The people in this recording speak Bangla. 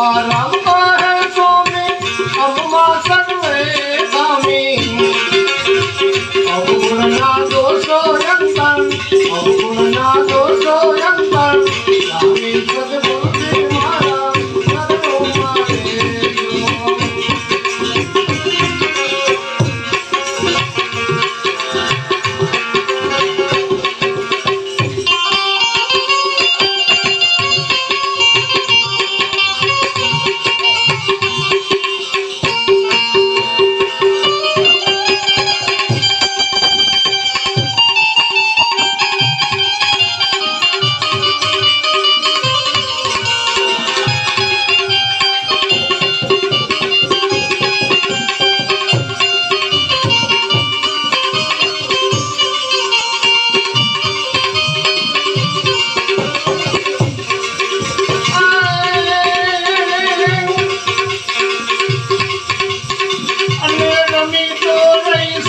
परम परम सोमे अब माता I Mami, yo, rey,